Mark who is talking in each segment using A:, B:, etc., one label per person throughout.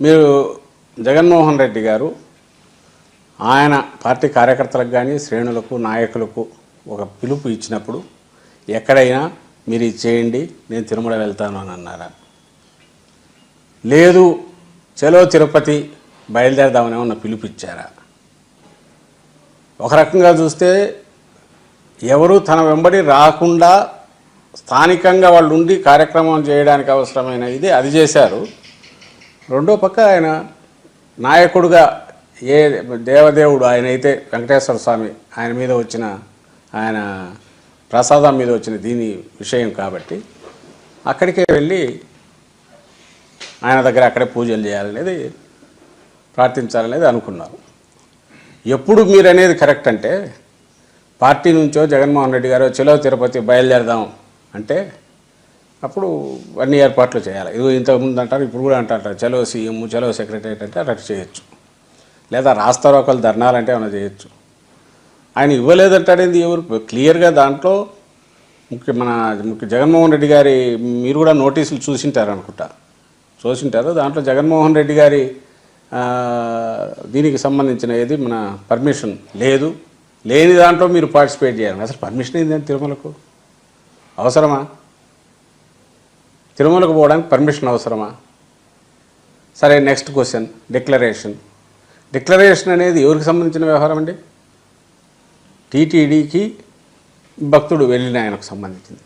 A: మీరు జగన్మోహన్ రెడ్డి గారు ఆయన పార్టీ కార్యకర్తలకు కానీ శ్రేణులకు నాయకులకు ఒక పిలుపు ఇచ్చినప్పుడు ఎక్కడైనా మీరు ఇది చేయండి నేను తిరుమల వెళ్తాను అని అన్నారా? లేదు చలో తిరుపతి బయలుదేరదామని ఉన్న పిలుపు ఇచ్చారా? ఒక రకంగా చూస్తే ఎవరు తన వెంబడి రాకుండా స్థానికంగా వాళ్ళు ఉండి కార్యక్రమం చేయడానికి అవసరమైన ఇది అది చేశారు. రెండో పక్క ఆయన నాయకుడుగా ఏ దేవదేవుడు ఆయన అయితే వెంకటేశ్వర స్వామి ఆయన మీద వచ్చిన ఆయన ప్రసాదం మీద వచ్చిన దీని విషయం కాబట్టి అక్కడికే వెళ్ళి ఆయన దగ్గర అక్కడే పూజలు చేయాలనేది ప్రార్థించాలనేది అనుకున్నారు. ఎప్పుడు మీరు అనేది కరెక్ట్ అంటే పార్టీ నుంచో జగన్మోహన్ రెడ్డి గారు చిలో తిరుపతి బయలుదేరదాం అంటే అప్పుడు అన్ని ఏర్పాట్లు చేయాలి. ఇది ఇంతకుముందు అంటారు ఇప్పుడు కూడా అంటారు చలో సీఎం చలో సెక్రటరీ అంటే అట్లా చేయొచ్చు. లేదా రాస్తారోకలు ధర్నాలంటే ఏమైనా చేయొచ్చు. ఆయన ఇవ్వలేదంటాడేంది ఎవరు? క్లియర్గా దాంట్లో ముఖ్య మన ముఖ్య జగన్మోహన్ రెడ్డి గారి మీరు కూడా నోటీసులు చూసింటారు అనుకుంటా. చూసింటారు దాంట్లో జగన్మోహన్ రెడ్డి గారి దీనికి సంబంధించిన ఏది? మన పర్మిషన్ లేదు. లేని దాంట్లో మీరు పార్టిసిపేట్ చేయాలి. అసలు పర్మిషన్ ఏంటంటే తిరుమలకు? అవసరమా? తిరుమలకు పోవడానికి పర్మిషన్ అవసరమా? సరే నెక్స్ట్ క్వశ్చన్ డిక్లరేషన్ డిక్లరేషన్ అనేది ఎవరికి సంబంధించిన వ్యవహారం అండి? టీటీడీకి భక్తుడు వెళ్ళిన ఆయనకు సంబంధించింది.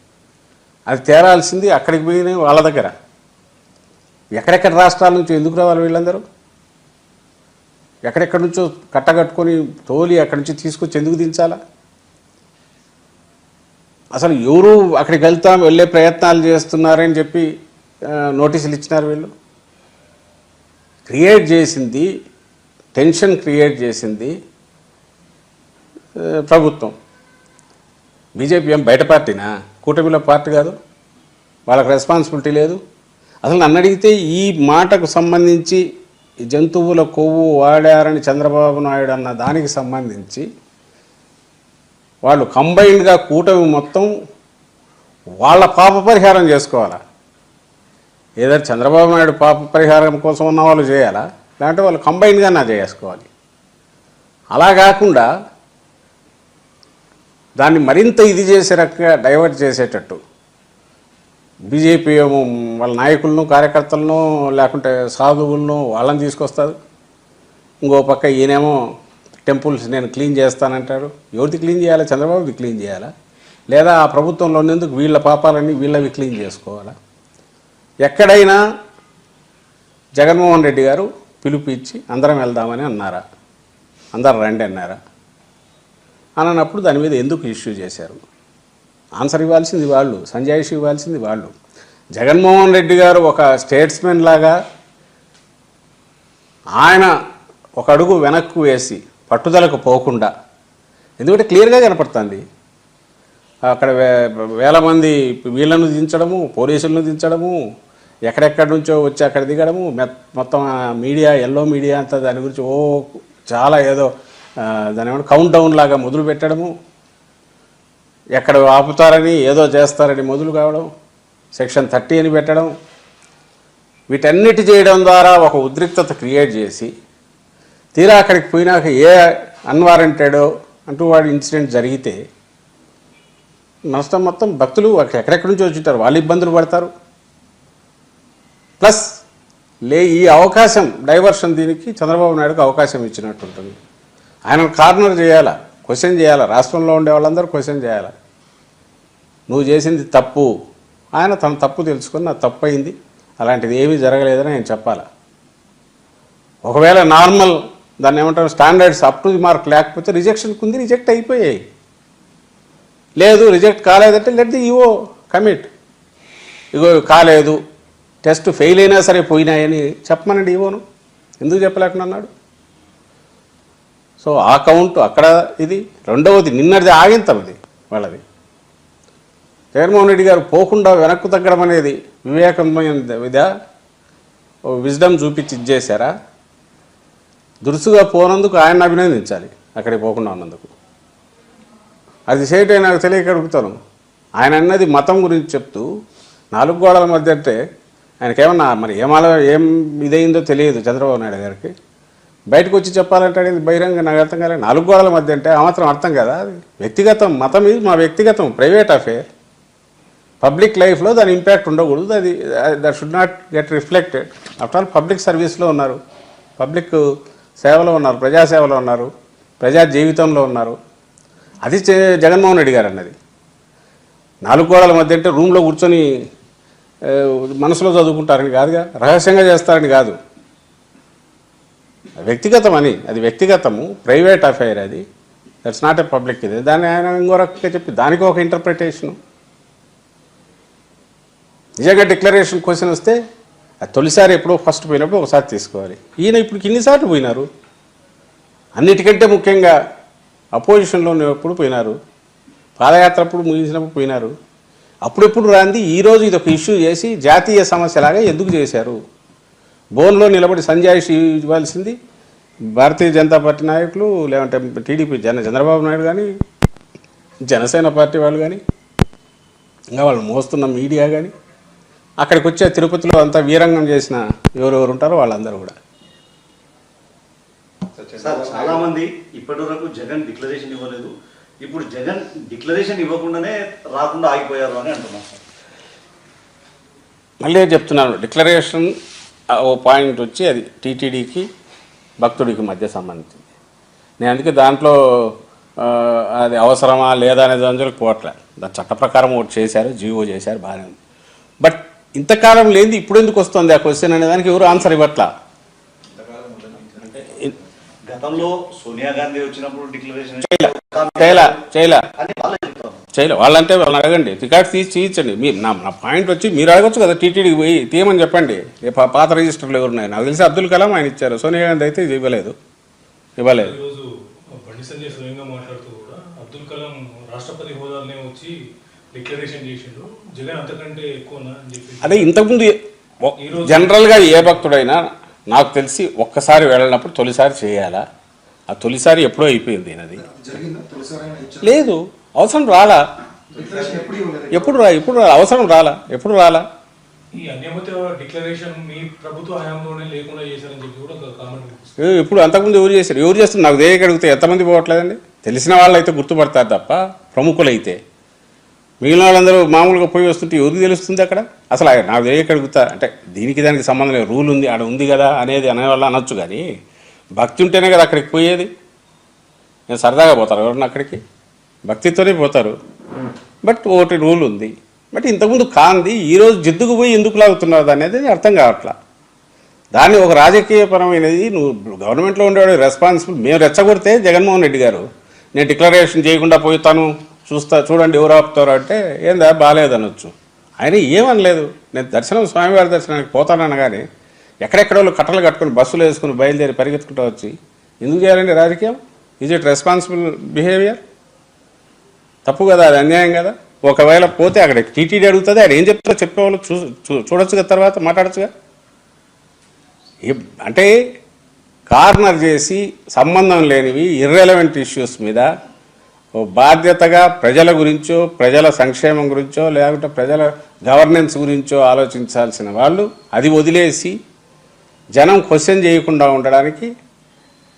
A: అది తేరాల్సింది అక్కడికి పోయిన వాళ్ళ దగ్గర. ఎక్కడెక్కడ రాష్ట్రాల నుంచి ఎందుకు రావాలి వీళ్ళందరూ? ఎక్కడెక్కడి నుంచో కట్టగట్టుకొని తోలి అక్కడి నుంచి తీసుకొచ్చి ఎందుకు దించాలా? అసలు ఎవరు అక్కడికి వెళ్తాం వెళ్ళే ప్రయత్నాలు చేస్తున్నారని చెప్పి నోటీసులు ఇచ్చినారు వీళ్ళు. క్రియేట్ చేసింది టెన్షన్ క్రియేట్ చేసింది ప్రభుత్వం. బీజేపీ ఏం బయట పార్టీనా? కూటమిలో పార్టీ కాదు. వాళ్ళకి రెస్పాన్సిబిలిటీ లేదు. అసలు నన్ను అడిగితే ఈ మాటకు సంబంధించి ఈ జంతువుల కొవ్వు వాడారని చంద్రబాబు నాయుడు అన్న దానికి సంబంధించి వాళ్ళు కంబైన్డ్గా కూటమి మొత్తం వాళ్ళ పాప పరిహారం చేసుకోవాలా? ఏదైనా చంద్రబాబు నాయుడు పాప పరిహారం కోసం ఉన్న వాళ్ళు చేయాలా? లేదంటే వాళ్ళు కంబైన్గా నా చేసుకోవాలి. అలా కాకుండా దాన్ని మరింత ఇది చేసే రకంగా డైవర్ట్ చేసేటట్టు బీజేపీ ఏమో వాళ్ళ నాయకులను కార్యకర్తలను లేకుంటే సాధువులను వాళ్ళని తీసుకొస్తారు ఇంకో పక్క ఈయనేమో టెంపుల్స్ నేను క్లీన్ చేస్తానంటాడు. ఎవరిది క్లీన్ చేయాలా? చంద్రబాబుది క్లీన్ చేయాలా? లేదా ఆ ప్రభుత్వంలో ఉన్నందుకు వీళ్ళ పాపాలన్నీ వీళ్ళవి క్లీన్ చేసుకోవాలా? ఎక్కడైనా జగన్మోహన్ రెడ్డి గారు పిలుపు ఇచ్చి అందరం వెళ్దామని అన్నారా? అందరు రండి అన్నారా? అన్నప్పుడు దాని మీద ఎందుకు ఇష్యూ చేశారు? ఆన్సర్ ఇవ్వాల్సింది వాళ్ళు సంజాయిషి ఇవ్వాల్సింది వాళ్ళు. జగన్మోహన్ రెడ్డి గారు ఒక స్టేట్స్మెన్ లాగా ఆయన ఒక అడుగు వెనక్కు వేసి పట్టుదలకు పోకుండా. ఎందుకంటే క్లియర్గా కనపడుతుంది. అక్కడ వే- వేల మంది వీళ్ళను దించడము పోలీసులను దించడము ఎక్కడెక్కడి నుంచో వచ్చి అక్కడ దిగడము మొత్తం ఆ మీడియా ఎల్లో మీడియా అంతా దాని గురించి ఓ చాలా ఏదో దాని కౌంట్ డౌన్ లాగా మొదలు పెట్టడము. ఎక్కడ ఆపుతారని ఏదో చేస్తారని మొదలు కావడం సెక్షన్ థర్టీ అని పెట్టడం. వీటన్నిటి చేయడం ద్వారా ఒక ఉద్రిక్తత క్రియేట్ చేసి తీరా అక్కడికి పోయినాక ఏ అన్వారంటెడో అంటూ వాడి ఇన్సిడెంట్ జరిగితే నష్టం మొత్తం భక్తులు అక్కడ ఎక్కడెక్కడి నుంచి వచ్చింటారు. వాళ్ళు ఇబ్బందులు పడతారు. ప్లస్ లే ఈ అవకాశం డైవర్షన్ దీనికి చంద్రబాబు నాయుడుకు అవకాశం ఇచ్చినట్టు ఉంటుంది. ఆయన కార్నర్ చేయాలా? క్వశ్చన్ చేయాలా? రాష్ట్రంలో ఉండే వాళ్ళందరూ క్వశ్చన్ చేయాలా? నువ్వు చేసింది తప్పు. ఆయన తన తప్పు తెలుసుకుని నా తప్పు అయింది. అలాంటిది ఏమీ జరగలేదని ఆయన చెప్పాలా? ఒకవేళ నార్మల్ దాన్ని ఏమంటారు? Standards up to the mark లేకపోతే రిజెక్షన్కి ఉంది రిజెక్ట్ అయిపోయాయి. లేదు reject కాలేదంటే let the EO commit ego కాలేదు. టెస్ట్ ఫెయిల్ అయినా సరే పోయినాయని చెప్పమనండి ఈవోను ఎందుకు చెప్పలేకుండా అన్నాడు సో ఆ కౌంట్ అక్కడ ఇది. రెండవది నిన్నటిది ఆగింతం ఇది వాళ్ళది. జగన్మోహన్ రెడ్డి గారు పోకుండా వెనక్కు తగ్గడం అనేది వివేకమైన విధ విజ్డమ్ చూపించి ఇచ్చేసారా దురుసుగా పోనందుకు ఆయన అభినందించాలి అక్కడికి పోకుండా ఉన్నందుకు. అది చేయటే నాకు తెలియక అడుగుతాను ఆయన అన్నది మతం గురించి చెప్తూ నాలుగు గోడల మధ్య అంటే ఆయనకేమన్నా మరి ఏమాలో ఏం ఇదైందో తెలియదు చంద్రబాబు నాయుడు గారికి. బయటకు వచ్చి చెప్పాలంటే అనేది బహిరంగ నాకు అర్థం కాలేదు నాలుగు గోడల మధ్య అంటే ఆ మాత్రం అర్థం కదా? అది వ్యక్తిగతం మతం ఇది మా వ్యక్తిగతం ప్రైవేట్ అఫేర్. పబ్లిక్ లైఫ్లో దాని ఇంపాక్ట్ ఉండకూడదు అది that should not get reflected after all public సర్వీస్లో ఉన్నారు. పబ్లిక్ సేవలో ఉన్నారు ప్రజాసేవలో ఉన్నారు ప్రజా జీవితంలో ఉన్నారు. అది జగన్మోహన్ రెడ్డి గారు అన్నది. నాలుగు గోడల మధ్య అంటే రూమ్లో కూర్చొని మనసులో చదువుకుంటారని కాదుగా రహస్యంగా చేస్తారని కాదు. వ్యక్తిగతం అని అది వ్యక్తిగతము ప్రైవేట్ అఫైర్ అది. దట్స్ నాట్ ఎ పబ్లిక్ ఇది. దాన్ని ఆయన ఇంకో రకంగా చెప్పి దానికి ఒక ఇంటర్ప్రిటేషను నిజంగా డిక్లరేషన్ క్వశ్చన్ వస్తే తొలిసారి ఎప్పుడో ఫస్ట్ పోయినప్పుడు ఒకసారి తీసుకోవాలి. ఈయన ఇప్పుడు ఇన్నిసార్లు పోయినారు. అన్నిటికంటే ముఖ్యంగా అపోజిషన్లో ఉన్నప్పుడు పోయినారు. పాదయాత్ర అప్పుడు ముగించినప్పుడు పోయినారు. అప్పుడెప్పుడు రాంది? ఈరోజు ఇది ఒక ఇష్యూ చేసి జాతీయ సమస్యలాగా ఎందుకు చేశారు? బోన్లో నిలబడి సంజాయిషి ఇవ్వాల్సింది భారతీయ జనతా పార్టీ నాయకులు లేదంటే టీడీపీ జన చంద్రబాబు నాయుడు కానీ జనసేన పార్టీ వాళ్ళు కానీ ఇంకా వాళ్ళు మోస్తున్న మీడియా కానీ అక్కడికి వచ్చే తిరుపతిలో అంతా వీరంగం చేసిన ఎవరెవరు ఉంటారో వాళ్ళందరూ కూడా.
B: సార్ చాలా మంది ఇప్పటి వరకు జగన్ డిక్లరేషన్ ఇవ్వలేదు. ఇప్పుడు జగన్ డిక్లరేషన్ ఇవ్వకుండానే రాకుండా ఆగిపోయారు అని అంటున్నాం సార్.
A: మళ్ళీ చెప్తున్నాను. డిక్లరేషన్ ఓ పాయింట్ వచ్చి అది టీటీడీకి భక్తుడికి మధ్య సంబంధించింది. నేను అందుకే దాంట్లో అది అవసరమా లేదా అనే దాని పోవట్లే దాని చట్ట ప్రకారం ఒకటి చేశారు జీవో చేశారు బాగానే ఉంది. బట్ ఇంతకాలం లేనిది ఇప్పుడు ఎందుకు వస్తుంది ఆ క్వశ్చన్ అనే దానికి ఎవరు ఆన్సర్ ఇవ్వట్లా?
B: గతంలో సోనియా గాంధీ వచ్చినప్పుడు డిక్లరేషన్
A: చేయలా. చేయలా.
B: అని వాళ్ళే చెప్తారు
A: చేయలే. వాళ్ళంటే వాళ్ళని అడగండి. రికార్డ్ తీసి చేయించండి. మీ నా నా పాయింట్ వచ్చి మీరు అడగచ్చు కదా టీటీడీకి పోయి తీయమని చెప్పండి. పాత రిజిస్టర్లు ఎవరు ఉన్నాయి? నాకు తెలిసి అబ్దుల్ కలాం ఆయన ఇచ్చారు. సోనియా గాంధీ అయితే ఇది ఇవ్వలేదు. ఇవ్వలేదు.
C: ఈరోజు బండి సంజయ్ స్వయంగా మాట్లాడుతూ కూడా అబ్దుల్ కలాం రాష్ట్రపతి హోదాలోనే వచ్చి డిక్లరేషన్ చేసిండు జగన్ అంతకంటే ఎక్కువనా అని చెప్పి
A: అదే ఇంతకుముందు జనరల్గా ఏ భక్తుడైనా నాకు తెలిసి ఒక్కసారి వెళ్ళినప్పుడు తొలిసారి చేయాలా? ఆ తొలిసారి ఎప్పుడో అయిపోయింది అది లేదు. అవసరం రాలా.
D: ఎప్పుడు ఇవ్వలేదు?
A: ఎప్పుడు రా ఇప్పుడు రా అవసరం రాలా. ఎప్పుడు రాలా?
C: ఈ అన్యమత డిక్లరేషన్ మీ ప్రభుత్వ హయాంలోనే లేకుండా చేశారని చెప్పి కూడా ఒక కామెంట్ వినిపిస్తుంది.
A: ఏ, ఇప్పుడు అంతకుముందు ఎవరు చేశారు? ఎవరు చేస్తారు? నాకు దేనికి అడిగితే ఎంతమంది పోవట్లేదండి? తెలిసిన వాళ్ళు అయితే గుర్తుపడతారు తప్ప ప్రముఖులైతే. మిగిలిన వాళ్ళందరూ మామూలుగా పోయి వస్తుంటే ఎవరికి తెలుస్తుంది అక్కడ? అసలు నాకు దేనికి అడుగుతా. అంటే దీనికి దానికి సంబంధం లేదు. రూల్ ఉంది. ఆడ ఉంది కదా అనేది అనేవాళ్ళు అనొచ్చు కానీ భక్తి ఉంటేనే కదా అక్కడికి పోయేది. నేను సరదాగా పోతారు ఎవరన్నా అక్కడికి? భక్తితోనే పోతారు. బట్ ఒకటి రూల్ ఉంది. బట్ ఇంతకుముందు కాంది ఈరోజు జిద్దుకు పోయి ఎందుకు లాగుతున్నారు అనేది అర్థం కావట్లా. దాన్ని ఒక రాజకీయపరమైనది నువ్వు గవర్నమెంట్లో ఉండేవాడు రెస్పాన్సిబుల్ మేము రెచ్చగొడితే జగన్మోహన్ రెడ్డి గారు నేను డిక్లరేషన్ చేయకుండా పోతాను చూస్తా చూడండి ఎవరు ఆపుతారు అంటే ఏందా బాగాలేదనొచ్చు. ఆయన ఏమనలేదు. నేను దర్శనం స్వామివారి దర్శనానికి పోతాననగానే ఎక్కడెక్కడ వాళ్ళు కట్టలు కట్టుకొని బస్సులు వేసుకుని బయలుదేరి పరిగెత్తుకుంటూ వచ్చి ఎందుకు చేయాలండి రాజకీయం? ఈజ్ ఇట్ రెస్పాన్సిబుల్ బిహేవియర్ తప్పు కదా అది అన్యాయం కదా? ఒకవేళ పోతే అక్కడ టీటీడీ అడుగుతుంది ఆయన ఏం చెప్తారో చెప్పేవాళ్ళు చూ చూ- తర్వాత మాట్లాడచ్చుగా అంటే కార్నర్ చేసి సంబంధం లేనివి ఇర్రెలవెంట్ ఇష్యూస్ మీద ఓ బాధ్యతగా ప్రజల గురించో ప్రజల సంక్షేమం గురించో లేకుంటే ప్రజల గవర్నెన్స్ గురించో ఆలోచించాల్సిన వాళ్ళు అది వదిలేసి జనం క్వశ్చన్ చేయకుండా ఉండడానికి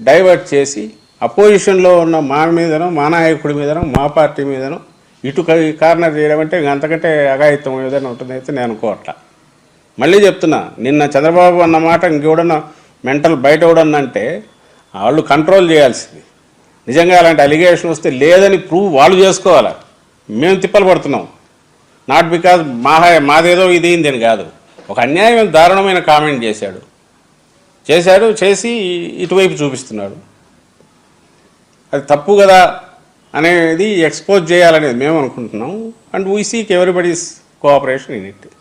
A: డైవర్ట్ చేసి అపోజిషన్లో ఉన్న మా మీదనో మా నాయకుడి మీదనో మా పార్టీ మీదనో ఇటు కారణం కార్నర్ చేయడం అంటే అంతకంటే అఘాయిత్యం ఏదైనా ఉంటుందైతే నేను అనుకోవట్లా. మళ్ళీ చెప్తున్నా నిన్న చంద్రబాబు అన్న మాట ఇంకెవడన్నా మెంటల్ బయట ఎవడన్నా వాళ్ళు కంట్రోల్ చేయాల్సింది. నిజంగా అలాంటి అలిగేషన్ వస్తే లేదని ప్రూవ్ వాళ్ళు చేసుకోవాలి. మేము తిప్పలు పడుతున్నాం. నాట్ బికాజ్ మా మాదేదో ఇది అని కాదు. ఒక అన్యాయమైన దారుణమైన కామెంట్ చేశాడు. చేశాడు చేసి ఇటువైపు చూపిస్తున్నాడు. అది తప్పు కదా అనేది ఎక్స్పోజ్ చేయాలనేది మేము అనుకుంటున్నాం. And we seek everybody's cooperation in it